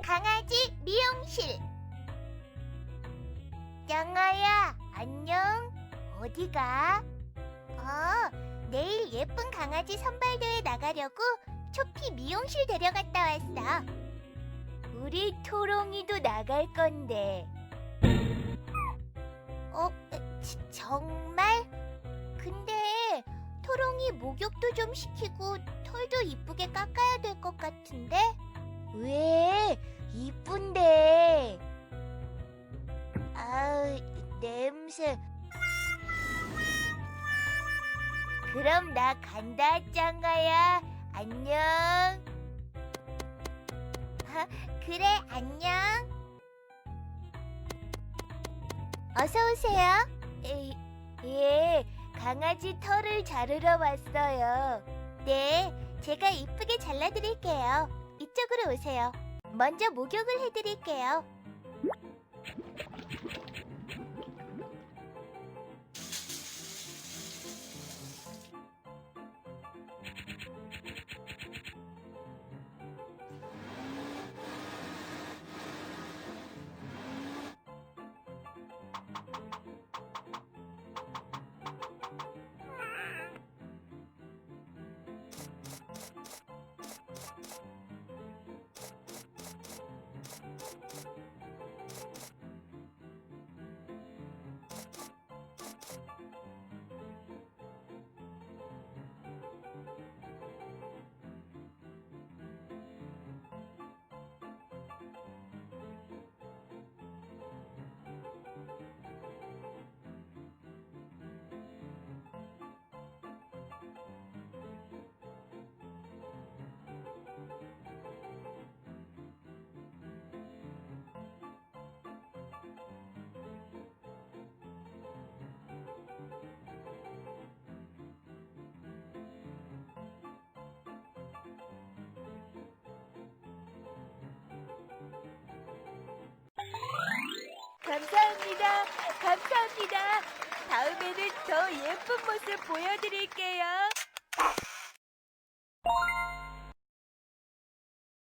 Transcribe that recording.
강아지 미용실. 짱아야, 안녕. 어디가? 어, 내일 예쁜 강아지 선발대회 나가려고 초피 미용실 데려갔다 왔어. 우리 토롱이도 나갈 건데. 어, 지- 정말? 근데 토롱이 목욕도 좀 시키고 털도 이쁘게 깎아야 될 것 같은데? 왜? 이쁜데. 아우, 냄새. 그럼 나 간다, 짱가야. 안녕. 아, 그래, 안녕. 어서 오세요. 에, 예, 강아지 털을 자르러 왔어요. 네, 제가 이쁘게 잘라드릴게요. 이쪽으로 오세요. 먼저 목욕을 해드릴게요. 감사합니다. 다음에는 더 예쁜 모습 보여드릴게요.